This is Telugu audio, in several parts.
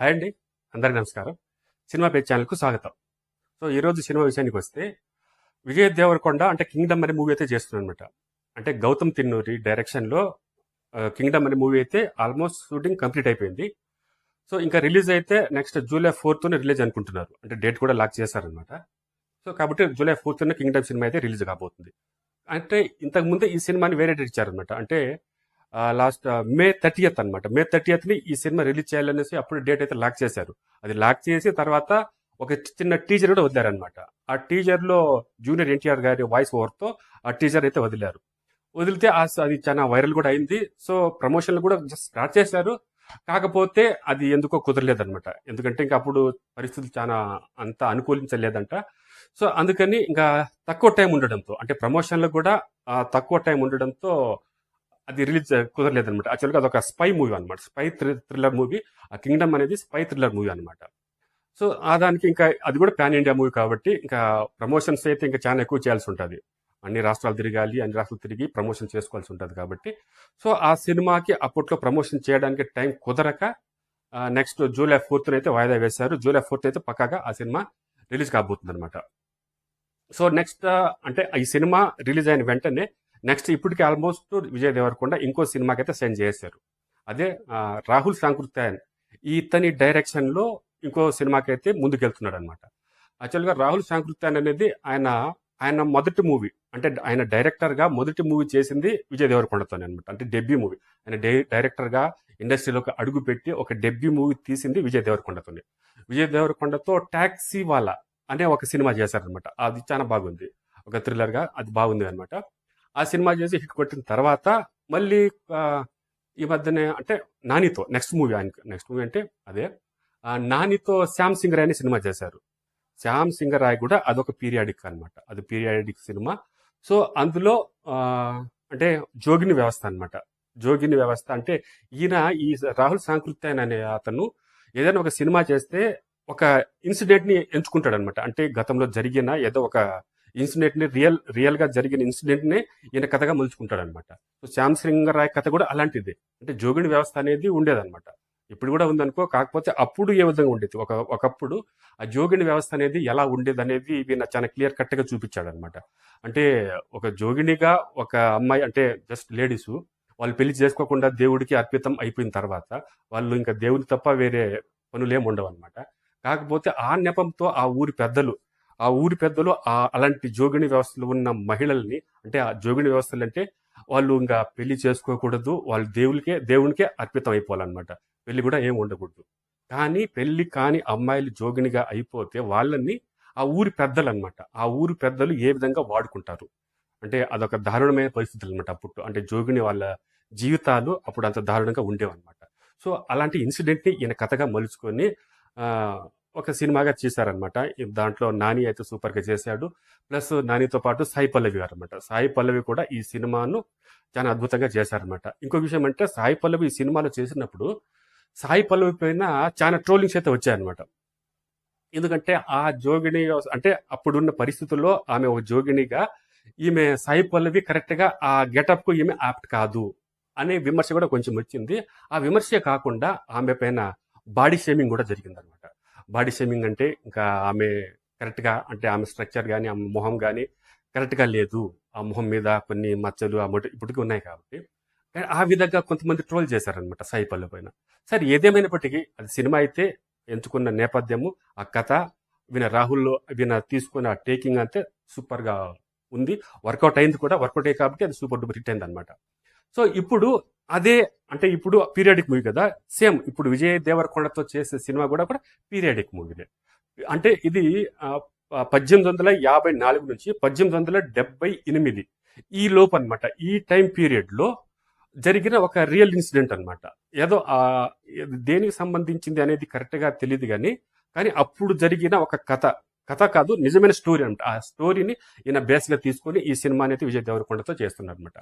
హాయ్ అండి. అందరికీ నమస్కారం. సినిమా పేజ్ ఛానల్కు స్వాగతం. సో ఈరోజు సినిమా విషయానికి వస్తే విజయ్ దేవరకొండ అంటే కింగ్డమ్ అనే మూవీ అయితే చేస్తున్నాను అనమాట అంటే గౌతమ్ తిన్నూరి డైరెక్షన్లో కింగ్డమ్ అనే మూవీ అయితే ఆల్మోస్ట్ షూటింగ్ కంప్లీట్ అయిపోయింది. సో ఇంకా రిలీజ్ అయితే నెక్స్ట్ జూలై ఫోర్త్న రిలీజ్ అనుకుంటున్నారు. అంటే డేట్ కూడా లాక్ చేశారనమాట సో కాబట్టి జూలై ఫోర్త్న కింగ్డమ్ సినిమా అయితే రిలీజ్ కాబోతుంది. అంటే ఇంతకుముందే ఈ సినిమాని వేరే డేట్ ఇచ్చారనమాట అంటే లాస్ట్ మే థర్టీయత్ అనమాట మే థర్టీయత్ని ఈ సినిమా రిలీజ్ చేయాలనేసి అప్పుడు డేట్ అయితే లాక్ చేశారు. అది లాక్ చేసి తర్వాత ఒక చిన్న టీజర్ కూడా వదిలారనమాట ఆ టీజర్లో జూనియర్ ఎన్టీఆర్ గారి వాయిస్ ఓవర్తో ఆ టీజర్ అయితే వదిలారు. వదిలితే ఆ స- అది చాలా వైరల్ కూడా అయింది. సో ప్రమోషన్లు కూడా జస్ట్ స్టార్ట్ చేశారు. కాకపోతే అది ఎందుకో కుదరలేదనమాట ఎందుకంటే ఇంకా అప్పుడు పరిస్థితులు చాలా అంత అనుకూలించలేదంట. సో అందుకని ఇంకా తక్కువ టైం ఉండడంతో అంటే ప్రమోషన్లకు కూడా తక్కువ టైం ఉండడంతో అది రిలీజ్ కుదరలేదు అనమాట యాక్చువల్గా అదొక స్పై మూవీ అనమాట స్పై థ్రిల్లర్ మూవీ ఆ కింగ్డమ్ అనేది స్పై థ్రిల్లర్ మూవీ అనమాట సో ఆ దానికి ఇంకా అది కూడా పాన్ ఇండియా మూవీ కాబట్టి ఇంకా ప్రమోషన్స్ అయితే ఇంకా చాలా ఎక్కువ చేయాల్సి ఉంటుంది. అన్ని రాష్ట్రాలు తిరగాలి అన్ని రాష్ట్రాలు తిరిగి ప్రమోషన్ చేసుకోవాల్సి ఉంటుంది కాబట్టి. సో ఆ సినిమాకి అప్పట్లో ప్రమోషన్ చేయడానికి టైం కుదరక నెక్స్ట్ జూలై ఫోర్త్ అయితే వాయిదా వేశారు. జూలై ఫోర్త్ అయితే పక్కాగా ఆ సినిమా రిలీజ్ కాబోతుంది అనమాట సో నెక్స్ట్ అంటే ఈ సినిమా రిలీజ్ అయిన వెంటనే నెక్స్ట్ ఇప్పటికి ఆల్మోస్ట్ విజయ్ దేవరకొండ ఇంకో సినిమాకి అయితే సెండ్ చేశారు. అదే రాహుల్ సాంకృత్యాయన్. ఇతని డైరెక్షన్లో ఇంకో సినిమాకి అయితే ముందుకెళ్తున్నాడు అనమాట యాక్చువల్గా రాహుల్ సాంకృత్యాయన్ అనేది ఆయన ఆయన మొదటి మూవీ అంటే ఆయన డైరెక్టర్గా మొదటి మూవీ చేసింది విజయ్ దేవరకొండతోనే అనమాట అంటే డెబ్యూ మూవీ. ఆయన డై డైరెక్టర్గా ఇండస్ట్రీలోకి అడుగు పెట్టి ఒక డెబ్యూ మూవీ తీసింది విజయ్ దేవరకొండతోనే. విజయ్ దేవరకొండతో ట్యాక్సీ వాలా అనే ఒక సినిమా చేశారనమాట అది చాలా బాగుంది. ఒక థ్రిల్లర్గా అది బాగుంది అనమాట ఆ సినిమా చేసి హిట్ కొట్టిన తర్వాత మళ్ళీ ఈ మధ్యనే అంటే నానితో నెక్స్ట్ మూవీ ఆయన నెక్స్ట్ మూవీ అంటే అదే నానితో శ్యామ్ సింగ్ రాయ్ అనే సినిమా చేశారు. శ్యామ్ సింగ్ రాయ్ కూడా అదొక పీరియాడిక్ అనమాట అది పీరియాడిక్ సినిమా. సో అందులో అంటే జోగిని వ్యవస్థ అనమాట జోగిని వ్యవస్థ అంటే ఈయన ఈ రాహుల్ సాంకృత్యాయన్ అనే అతను ఏదైనా ఒక సినిమా చేస్తే ఒక ఇన్సిడెంట్ని ఎంచుకుంటాడనమాట అంటే గతంలో జరిగిన ఏదో ఒక ఇన్సిడెంట్ని రియల్ రియల్గా జరిగిన ఇన్సిడెంట్ ఈయన కథగా మలుచుకుంటాడు అనమాట సో శ్యామ్ రాయ్ కథ కూడా అలాంటిదే. అంటే జోగిని వ్యవస్థ అనేది ఉండేదన్నమాట ఇప్పుడు కూడా ఉందనుకో కాకపోతే అప్పుడు ఏ విధంగా ఉండేది? ఒక ఒకప్పుడు ఆ జోగిని వ్యవస్థ అనేది ఎలా ఉండేది అనేది ఈయన చాలా క్లియర్ కట్గా చూపించాడు అనమాట అంటే ఒక జోగినిగా ఒక అమ్మాయి అంటే జస్ట్ లేడీస్ వాళ్ళు పెళ్ళి చేసుకోకుండా దేవుడికి అర్పితం అయిపోయిన తర్వాత వాళ్ళు ఇంకా దేవుడి తప్ప వేరే పనులు ఉండవు అనమాట కాకపోతే ఆ నెపంతో ఆ ఊరి పెద్దలు ఆ ఊరి పెద్దలు ఆ అలాంటి జోగిని వ్యవస్థలో ఉన్న మహిళల్ని అంటే ఆ జోగిని వ్యవస్థలు అంటే వాళ్ళు ఇంకా పెళ్ళి చేసుకోకూడదు వాళ్ళు దేవునికే దేవునికే అర్పితం అయిపోవాలన్నమాట. పెళ్ళి కూడా ఏం ఉండకూడదు. కానీ పెళ్ళి కాని అమ్మాయిలు జోగినిగా అయిపోతే వాళ్ళని ఆ ఊరి పెద్దలు అనమాట ఆ ఊరి పెద్దలు ఏ విధంగా వాడుకుంటారు? అంటే అదొక దారుణమైన పరిస్థితులు అనమాట అప్పుడు అంటే జోగిని వాళ్ళ జీవితాలు అప్పుడు అంత దారుణంగా ఉండేవన్నమాట. సో అలాంటి ఇన్సిడెంట్ని ఈయన కథగా మలుచుకొని ఒక సినిమాగా చేశారనమాట దాంట్లో నాని అయితే సూపర్గా చేశాడు. ప్లస్ నానితో పాటు సాయి పల్లవి గారు అనమాట సాయి పల్లవి కూడా ఈ సినిమాను చాలా అద్భుతంగా చేశారనమాట ఇంకో విషయం అంటే సాయి పల్లవి ఈ సినిమాలో చేసినప్పుడు సాయి పల్లవి పైన చాలా ట్రోలింగ్స్ అయితే వచ్చాయన్నమాట. ఎందుకంటే ఆ జోగిని అంటే అప్పుడున్న పరిస్థితుల్లో ఆమె ఒక జోగినిగా ఈమె సాయి పల్లవి కరెక్ట్గా ఆ గెటప్కు ఈమె యాప్ట్ కాదు అనే విమర్శ కూడా కొంచెం వచ్చింది. ఆ విమర్శే కాకుండా ఆమె పైన బాడీ షేమింగ్ కూడా జరిగిందనమాట బాడీ షేమింగ్ అంటే ఇంకా ఆమె కరెక్ట్గా అంటే ఆమె స్ట్రక్చర్ కానీ ఆమె మొహం కానీ కరెక్ట్గా లేదు. ఆ మొహం మీద కొన్ని మచ్చలు ఆ మొట ఇప్పటికీ ఉన్నాయి కాబట్టి. కానీ ఆ విధంగా కొంతమంది ట్రోల్ చేశారనమాట సాయి పల్లె పైన. సరే ఏదేమైనప్పటికీ అది సినిమా అయితే ఎంచుకున్న నేపథ్యము ఆ కథ విన రాహుల్లో విన తీసుకున్న టేకింగ్ అంతే సూపర్గా ఉంది. వర్కౌట్ అయింది కూడా వర్కౌట్ అయ్యి కాబట్టి అది సూపర్ డూపర్ హిట్ అయింది అనమాట సో ఇప్పుడు అదే అంటే ఇప్పుడు పీరియాడిక్ మూవీ కదా సేమ్ ఇప్పుడు విజయ్ దేవరకొండతో చేసే సినిమా కూడా కూడా పీరియాడిక్ మూవీనే. అంటే ఇది పద్దెనిమిది వందల యాభై నాలుగు నుంచి పద్దెనిమిది వందల డెబ్బై ఎనిమిది ఈ లోపు అనమాట ఈ టైం పీరియడ్లో జరిగిన ఒక రియల్ ఇన్సిడెంట్ అన్నమాట. ఏదో దేనికి సంబంధించింది అనేది కరెక్ట్గా తెలియదు కానీ కానీ అప్పుడు జరిగిన ఒక కథ. కథ కాదు నిజమైన స్టోరీ అనమాట ఆ స్టోరీని ఈయన బేస్గా తీసుకొని ఈ సినిమా అనేది విజయ్ దేవరకొండతో చేస్తున్నారు అనమాట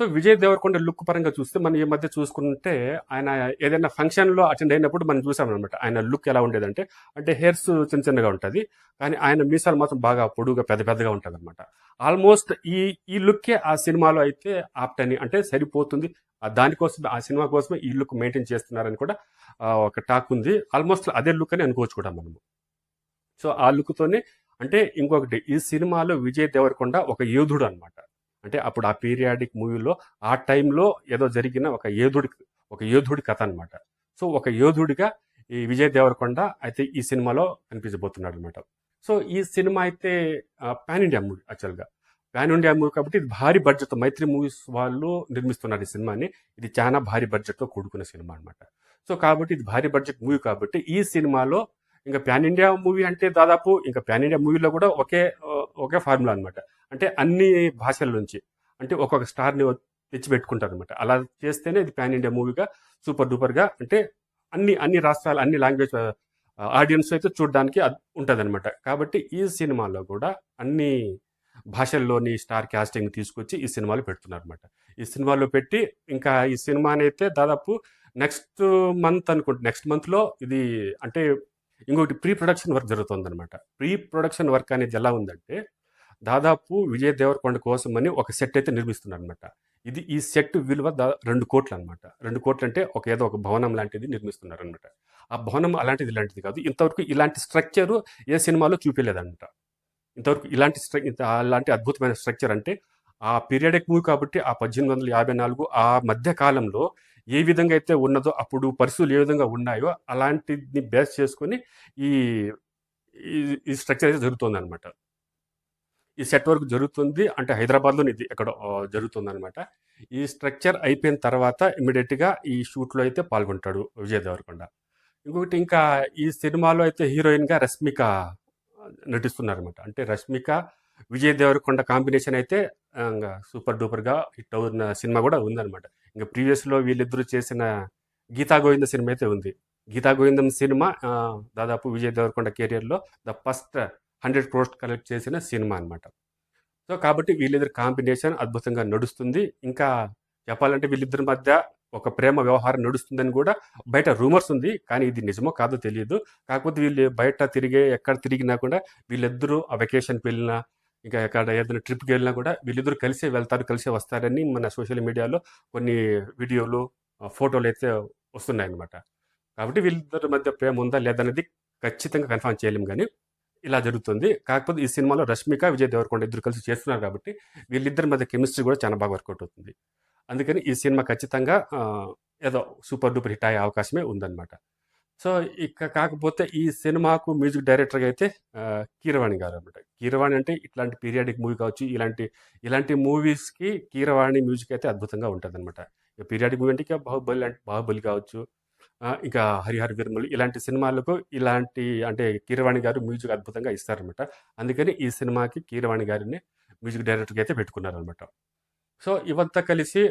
సో విజయ్ దేవరకొండ లుక్ పరంగా చూస్తే మనం ఈ మధ్య చూసుకుంటే ఆయన ఏదైనా ఫంక్షన్లో అటెండ్ అయినప్పుడు మనం చూసాం అనమాట ఆయన లుక్ ఎలా ఉండేదంటే అంటే హెయిర్స్ చిన్న చిన్నగా ఉంటుంది కానీ ఆయన మీసాలు మాత్రం బాగా పొడుగుగా పెద్ద పెద్దగా ఉంటుంది అనమాట ఆల్మోస్ట్ ఈ ఈ లుక్కే ఆ సినిమాలో అయితే ఆప్టని అంటే సరిపోతుంది. దానికోసం ఆ సినిమా కోసమే ఈ లుక్ మెయింటైన్ చేస్తున్నారని కూడా ఒక టాక్ ఉంది. ఆల్మోస్ట్ అదే లుక్ అని అనుకోవచ్చు కూడా మనము. సో ఆ లుక్తోనే అంటే ఇంకొకటి ఈ సినిమాలో విజయ్ దేవరకొండ ఒక యోధుడు అనమాట అంటే అప్పుడు ఆ పీరియాడిక్ మూవీలో ఆ టైంలో ఏదో జరిగిన ఒక యోధుడి ఒక యోధుడి కథ అనమాట సో ఒక యోధుడిగా ఈ విజయ్ దేవరకొండ అయితే ఈ సినిమాలో కనిపించబోతున్నాడు అనమాట సో ఈ సినిమా అయితే పాన్ ఇండియా మూవీ యాక్చువల్గా. పాన్ ఇండియా మూవీ కాబట్టి ఇది భారీ బడ్జెట్ మైత్రి మూవీస్ వాళ్ళు నిర్మిస్తున్నారు ఈ సినిమాని. ఇది చాలా భారీ బడ్జెట్తో కూడుకున్న సినిమా అన్నమాట. సో కాబట్టి ఇది భారీ బడ్జెట్ మూవీ కాబట్టి ఈ సినిమాలో ఇంకా పాన్ ఇండియా మూవీ అంటే దాదాపు ఇంకా పాన్ ఇండియా మూవీలో కూడా ఒకే ఒకే ఫార్ములా అనమాట అంటే అన్ని భాషల నుంచి అంటే ఒక్కొక్క స్టార్ని తెచ్చి పెట్టుకుంటారు అనమాట అలా చేస్తేనే ఇది పాన్ ఇండియా మూవీగా సూపర్ డూపర్గా అంటే అన్ని అన్ని రాష్ట్రాలు అన్ని లాంగ్వేజ్ ఆడియన్స్ అయితే చూడడానికి ఉంటుంది అనమాట కాబట్టి ఈ సినిమాలో కూడా అన్ని భాషల్లోని స్టార్ క్యాస్టింగ్ తీసుకొచ్చి ఈ సినిమాలో పెడుతున్నారు అనమాట ఈ సినిమాలో పెట్టి ఇంకా ఈ సినిమానైతే దాదాపు నెక్స్ట్ మంత్ అనుకుంటే నెక్స్ట్ మంత్లో ఇది అంటే ఇంకొకటి ప్రీ ప్రొడక్షన్ వర్క్ జరుగుతుందనమాట ప్రీ ప్రొడక్షన్ వర్క్ అనేది ఎలా ఉందంటే దాదాపు విజయ్ దేవరకొండ కోసమని ఒక సెట్ అయితే నిర్మిస్తున్నారు అనమాట ఇది ఈ సెట్ విలువ దా రెండు కోట్లు అనమాట రెండు కోట్లు అంటే ఒక ఏదో ఒక భవనం లాంటిది నిర్మిస్తున్నారు అనమాట ఆ భవనం అలాంటిది ఇలాంటిది కాదు. ఇంతవరకు ఇలాంటి స్ట్రక్చర్ ఏ సినిమాలో చూపించలేదనమాట ఇంతవరకు ఇలాంటి స్ట్రక్ అలాంటి అద్భుతమైన స్ట్రక్చర్ అంటే ఆ పీరియడిక్ మూవీ కాబట్టి ఆ పద్దెనిమిది వందల యాభై నాలుగు ఆ మధ్య కాలంలో ఏ విధంగా అయితే ఉన్నదో అప్పుడు పరిస్థితులు ఏ విధంగా ఉన్నాయో అలాంటిని బేస్ చేసుకొని ఈ ఈ- స్ట్రక్చర్ అయితే జరుగుతుంది అనమాట ఈ సెట్ వర్క్ జరుగుతుంది అంటే హైదరాబాద్లో ఇది ఎక్కడ జరుగుతుంది అనమాట ఈ స్ట్రక్చర్ అయిపోయిన తర్వాత ఇమీడియట్గా ఈ షూట్లో అయితే పాల్గొంటాడు విజయ్ దేవరకొండ. ఇంకొకటి ఇంకా ఈ సినిమాలో అయితే హీరోయిన్గా రష్మిక నటిస్తున్నారనమాట అంటే రష్మిక విజయ్ దేవరకొండ కాంబినేషన్ అయితే ఇంకా సూపర్ డూపర్గా హిట్ అవుతున్న సినిమా కూడా ఉందన్నమాట. ఇంకా ప్రీవియస్లో వీళ్ళిద్దరూ చేసిన గీతా గోవింద సినిమా అయితే ఉంది. గీతా గోవిందం సినిమా దాదాపు విజయ్ దేవరకొండ కెరియర్లో the first hundred crores collect చేసిన సినిమా అన్నమాట. సో కాబట్టి వీళ్ళిద్దరు కాంబినేషన్ అద్భుతంగా నడుస్తుంది. ఇంకా చెప్పాలంటే వీళ్ళిద్దరి మధ్య ఒక ప్రేమ వ్యవహారం నడుస్తుందని కూడా బయట రూమర్స్ ఉంది. కానీ ఇది నిజమో కాదో తెలియదు కాకపోతే వీళ్ళు బయట తిరిగే ఎక్కడ తిరిగినా కూడా వీళ్ళిద్దరూ ఆ వెకేషన్కి వెళ్ళినా ఇంకా ఎక్కడ ఏదైనా ట్రిప్కి వెళ్ళినా కూడా వీళ్ళిద్దరు కలిసే వెళ్తారు కలిసే వస్తారని మన సోషల్ మీడియాలో కొన్ని వీడియోలు ఫోటోలు అయితే వస్తున్నాయి అన్నమాట కాబట్టి వీళ్ళిద్దరి మధ్య ప్రేమ ఉందా లేదనేది ఖచ్చితంగా కన్ఫర్మ్ చేయలేము కానీ ఇలా జరుగుతుంది. కాకపోతే ఈ సినిమాలో రష్మిక విజయ్ దేవరకొండ ఇద్దరు కలిసి చేస్తున్నారు కాబట్టి వీళ్ళిద్దరి మధ్య కెమిస్ట్రీ కూడా చాలా బాగా వర్కౌట్ అవుతుంది. అందుకని ఈ సినిమా ఖచ్చితంగా ఏదో సూపర్ డూపర్ హిట్ అయ్యే అవకాశమే ఉందన్నమాట. సో ఇక కాకపోతే ఈ సినిమాకు మ్యూజిక్ డైరెక్టర్గా అయితే కీరవాణి గారు అనమాట. కీరవాణి అంటే ఇట్లాంటి పీరియాడిక్ మూవీ కావచ్చు ఇలాంటి ఇలాంటి మూవీస్కి కీరవాణి మ్యూజిక్ అయితే అద్భుతంగా ఉంటుంది అనమాట పీరియాడిక్ మూవీ అంటే ఇక బాహుబలి అంటే బాహుబలి కావచ్చు ఇంకా హరిహర విర్మలు ఇలాంటి సినిమాలకు ఇలాంటి అంటే కీరవాణి గారు మ్యూజిక్ అద్భుతంగా ఇస్తారనమాట అందుకని ఈ సినిమాకి కీరవాణి గారిని మ్యూజిక్ డైరెక్టర్గా అయితే పెట్టుకున్నారనమాట సో ఇవంతా కలిసి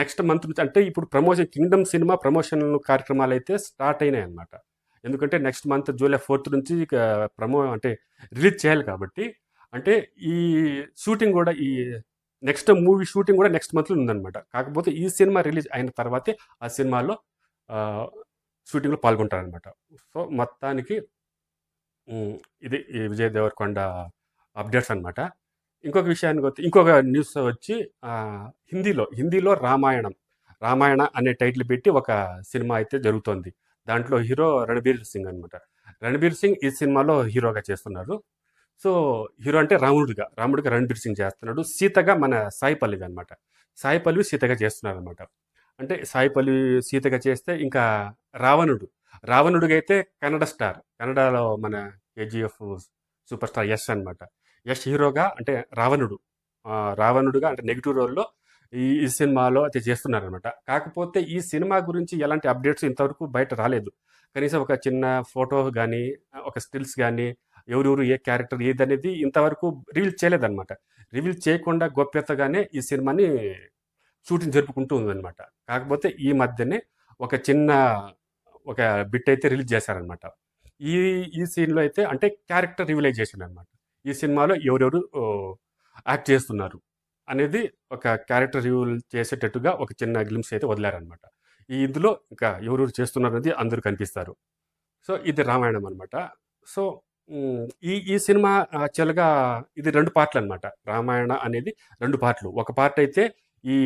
నెక్స్ట్ మంత్ నుంచి అంటే ఇప్పుడు ప్రమోషన్ కింగ్డమ్ సినిమా ప్రమోషన్ కార్యక్రమాలు అయితే స్టార్ట్ అయినాయి అనమాట ఎందుకంటే నెక్స్ట్ మంత్ జూలై ఫోర్త్ నుంచి ప్రమో అంటే రిలీజ్ చేయాలి కాబట్టి. అంటే ఈ షూటింగ్ కూడా ఈ నెక్స్ట్ మూవీ షూటింగ్ కూడా నెక్స్ట్ మంత్లో ఉందన్నమాట. కాకపోతే ఈ సినిమా రిలీజ్ అయిన తర్వాతే ఆ సినిమాలో షూటింగ్లో పాల్గొంటారనమాట సో మొత్తానికి ఇది ఈ విజయ్ దేవరకొండ అప్డేట్స్ అనమాట ఇంకొక విషయానికి వస్తే ఇంకొక న్యూస్ వచ్చి హిందీలో హిందీలో రామాయణం. రామాయణ అనే టైటిల్ పెట్టి ఒక సినిమా అయితే జరుగుతోంది. దాంట్లో హీరో రణబీర్ సింగ్ అనమాట రణబీర్ సింగ్ ఈ సినిమాలో హీరోగా చేస్తున్నారు. సో హీరో అంటే రాముడిగా రాముడిగా రణబీర్ సింగ్ చేస్తున్నాడు. సీతగా మన సాయి పల్లవి అనమాట సాయి పల్లవి సీతగా చేస్తున్నారు అనమాట అంటే సాయి పల్లవి సీతగా చేస్తే ఇంకా రావణుడు. రావణుడిగా అయితే కన్నడ స్టార్ కన్నడలో మన కేజీఎఫ్ సూపర్ స్టార్ యశ్ అనమాట యష్ హీరోగా అంటే రావణుడు. రావణుడుగా అంటే నెగిటివ్ రోల్లో ఈ ఈ సినిమాలో అయితే చేస్తున్నారనమాట కాకపోతే ఈ సినిమా గురించి ఎలాంటి అప్డేట్స్ ఇంతవరకు బయట రాలేదు. కనీసం ఒక చిన్న ఫోటో కానీ ఒక స్టిల్స్ కానీ ఎవరెవరు ఏ క్యారెక్టర్ ఏది అనేది ఇంతవరకు రివీల్ చేయలేదన్నమాట. రివీల్ చేయకుండా గోప్యతగానే ఈ సినిమాని షూటింగ్ జరుపుకుంటూ ఉందన్నమాట. కాకపోతే ఈ మధ్యనే ఒక చిన్న ఒక బిట్ అయితే రిలీజ్ చేశారనమాట ఈ ఈ సీన్లో అయితే అంటే క్యారెక్టర్ రివిలైజేషన్ అనమాట ఈ సినిమాలో ఎవరెవరు యాక్ట్ చేస్తున్నారు అనేది ఒక క్యారెక్టర్ రివ్యూ చేసేటట్టుగా ఒక చిన్న గ్లిమ్స్ అయితే వదిలారనమాట ఈ ఇందులో ఇంకా ఎవరెవరు చేస్తున్నారనేది అందరూ కనిపిస్తారు. సో ఇది రామాయణం అనమాట సో ఈ ఈ సినిమా యాక్చువల్గా ఇది రెండు పార్ట్లు అనమాట రామాయణ అనేది రెండు పార్ట్లు. ఒక పార్ట్ అయితే ఈ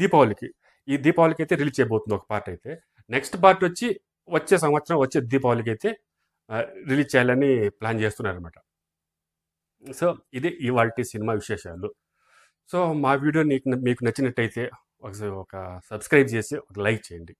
దీపావళికి ఈ దీపావళికి అయితే రిలీజ్ చేయబోతుంది ఒక పార్ట్ అయితే. నెక్స్ట్ పార్ట్ వచ్చి వచ్చే సంవత్సరం వచ్చే దీపావళికి అయితే రిలీజ్ చేయాలని ప్లాన్ చేస్తున్నారనమాట సో ఇది ఇవాళ సినిమా విశేషాలు. సో మా వీడియో నీకు మీకు నచ్చినట్టయితే ఒక ఒక సబ్స్క్రైబ్ చేసి ఒక లైక్ చేయండి.